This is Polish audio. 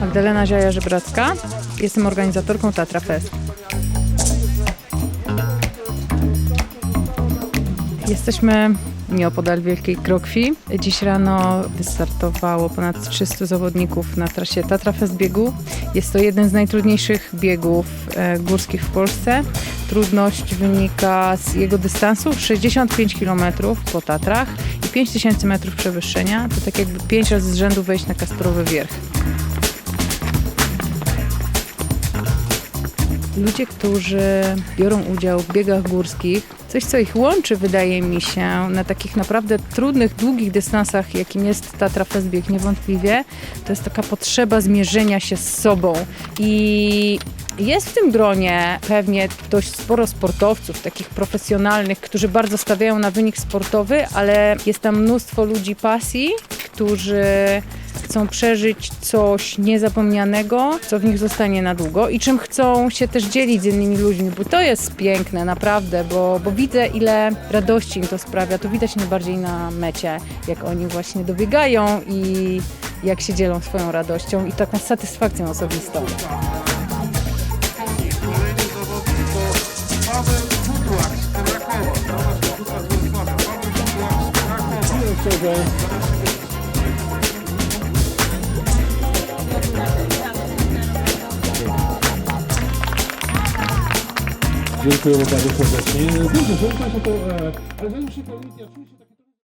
Magdalena Ziaja-Żebracka. Jestem organizatorką Tatra Fest. Jesteśmy nieopodal Wielkiej Krokwi. Dziś rano wystartowało ponad 300 zawodników na trasie Tatra Fest biegu. Jest to jeden z najtrudniejszych biegów e, górskich w Polsce. Trudność wynika z jego dystansu 65 km po Tatrach 5000 metrów przewyższenia. To tak jakby 5 razy z rzędu wejść na Kasprowy Wierch. Ludzie, którzy biorą udział w biegach górskich, coś co ich łączy, wydaje mi się, na takich naprawdę trudnych, długich dystansach, jakim jest Tatra Fest Bieg niewątpliwie, to jest taka potrzeba zmierzenia się z sobą. I jest w tym gronie pewnie dość sporo sportowców, takich profesjonalnych, którzy bardzo stawiają na wynik sportowy, ale jest tam mnóstwo ludzi pasji, którzy chcą przeżyć coś niezapomnianego, co w nich zostanie na długo i czym chcą się też dzielić z innymi ludźmi, bo to jest piękne, naprawdę, bo, bo widzę ile radości im to sprawia. To widać najbardziej na mecie, jak oni właśnie dobiegają i jak się dzielą swoją radością i taką satysfakcją osobistą. Krakowa. Dziękujemy bardzo serdecznie. Dobrze, że to... e, Ale zanim się to.